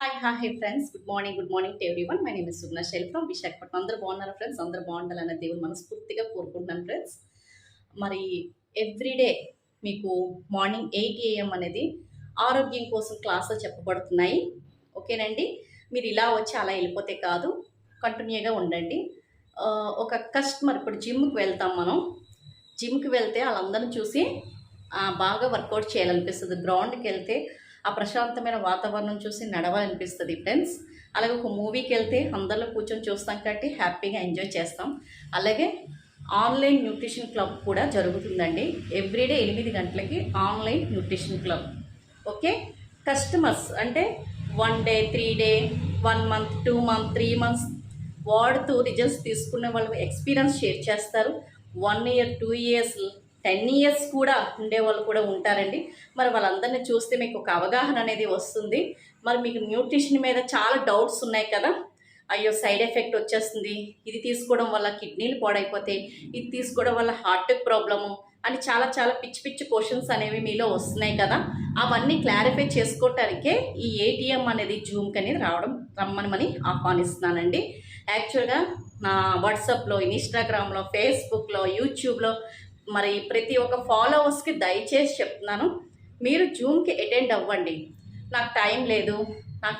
Hi hi friends good morning good morning to everyone my name is Sugna Shail from Visakhapatnam అందరూ బాగున్నారా friends అందరూ బాగుండాలన్న దేవుని మనస్ఫూర్తిగా కోరుకుంటున్నాను ఫ్రెండ్స్ మరి ఎవ్రీడే మీకు మార్నింగ్ ఎయిట్ ఏఎం అనేది ఆరోగ్యం కోసం క్లాసులు చెప్పబడుతున్నాయి. ఓకేనండి? మీరు ఇలా వచ్చి అలా వెళ్ళిపోతే కాదు కంటిన్యూగా ఉండండి. ఒక కస్టమర్ ఇప్పుడు జిమ్కి వెళ్తాం మనం. జిమ్కి వెళ్తే వాళ్ళందరిని చూసి బాగా వర్కౌట్ చేయాలనిపిస్తుంది. గ్రౌండ్కి వెళ్తే ఆ ప్రశాంతమైన వాతావరణం చూసి నడవాలనిపిస్తుంది ఫ్రెండ్స్ అలాగే ఒక మూవీకి వెళ్తే అందరిలో కూర్చొని చూస్తాం కాబట్టి హ్యాపీగా ఎంజాయ్ చేస్తాం. అలాగే ఆన్లైన్ న్యూట్రిషన్ క్లబ్ కూడా జరుగుతుందండి. ఎవ్రీడే ఎనిమిది గంటలకి online nutrition club. Okay? Customers అంటే one day three day one month two month three months వాడుతూ రిజల్ట్స్ తీసుకునే వాళ్ళు ఎక్స్పీరియన్స్ షేర్ చేస్తారు. One year two years ten years కూడా ఉండే వాళ్ళు కూడా ఉంటారండి. మరి వాళ్ళందరినీ చూస్తే మీకు ఒక అవగాహన అనేది వస్తుంది. మరి మీకు న్యూట్రిషన్ మీద చాలా డౌట్స్ ఉన్నాయి కదా. అయ్యో సైడ్ ఎఫెక్ట్ వచ్చేస్తుంది. ఇది తీసుకోవడం వల్ల కిడ్నీలు పాడైపోతాయి. ఇది తీసుకోవడం వల్ల హార్ట్ ప్రాబ్లము అని చాలా చాలా పిచ్చి పిచ్చి క్వశ్చన్స్ అనేవి మీలో వస్తున్నాయి కదా. అవన్నీ క్లారిఫై చేసుకోవటానికే ఈ ఏటీఎం అనేది జూమ్కి అనేది రావడం రమ్మనమని ఆహ్వానిస్తున్నానండి. యాక్చువల్గా నా వాట్సాప్లో ఇన్స్టాగ్రామ్లో ఫేస్బుక్లో యూట్యూబ్లో మరి ప్రతి ఒక్క ఫాలోవర్స్కి దయచేసి చెప్తున్నాను. మీరు జూమ్కి అటెండ్ అవ్వండి. నాకు టైం లేదు.